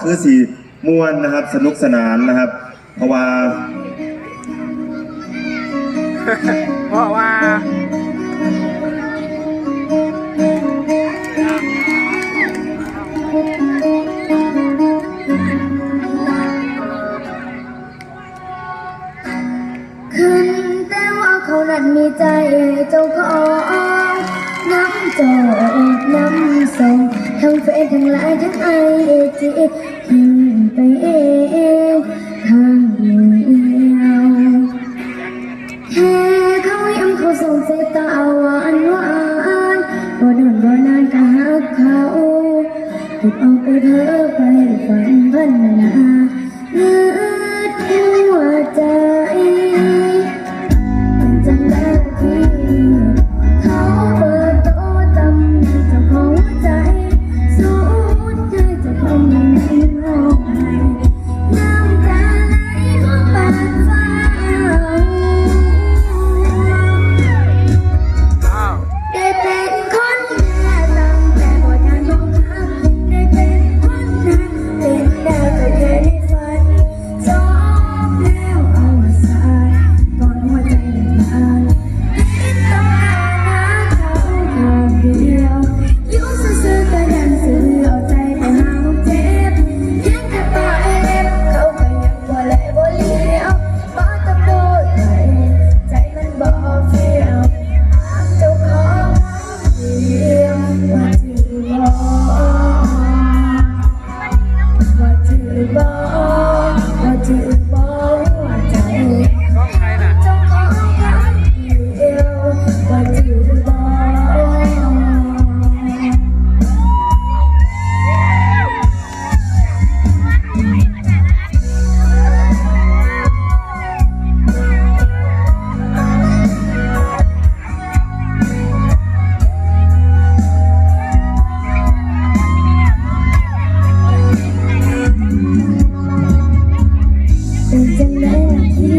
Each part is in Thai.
คือสีมวนนะครับ สนุกสนานนะครับ เพราะว่า เพราะว่าขึ้นแต่ว่าเขานั้นมีใจเจ้าของน้ำจอกน้ำส่ง เฟนทั้งไลายทั้งไอจีทิ้งไปเองทางเดียวแค่เขายังเขาส่งสายตาหวานหวานบ่โดนบ่นานก็หักเขาถูกเอาไปเธอไปฝันพัน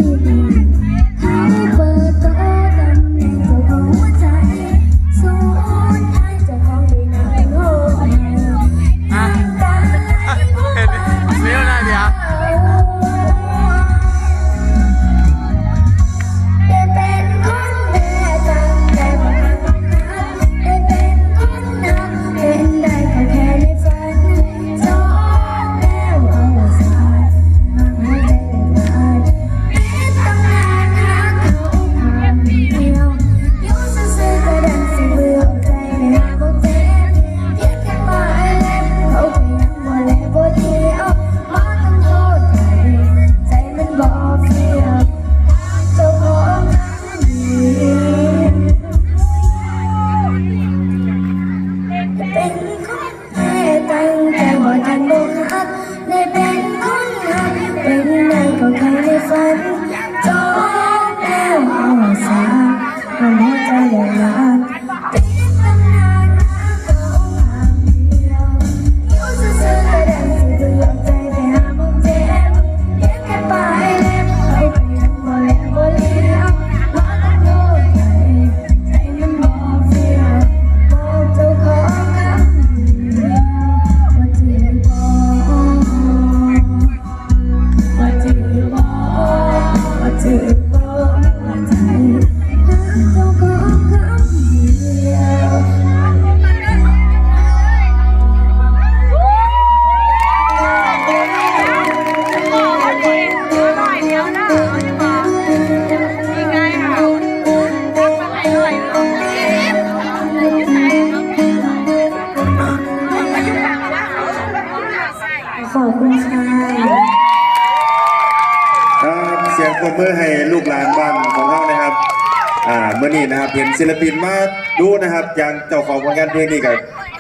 ที่ เป็นคนแค่ตั้ง ขอบคุณค่ะครับเสียงปรบมือให้ลูกหลานบ้านของเรานะครับ อ่าเมื่อนี้นะครับเห็นศิลปินมาดูนะครับอย่างเจ้าของผลงานเพลงนี้กับ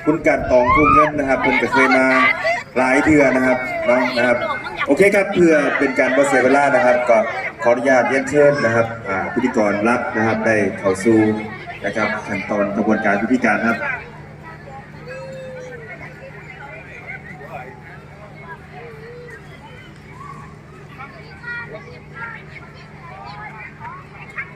คุณกันตองทุ่งเงินนะครับเพิ่นก็เคยมาหลายเทือนะครับเนาะนะครับ โอเคครับเพื่อเป็นการบ่เสียเวลานะครับ ก็ขออนุญาตเรียนเชิญนะครับพิธีกรรับนะครับได้เข้าสู่นะครับขั้นตอนกระบวนการพิธีการครับ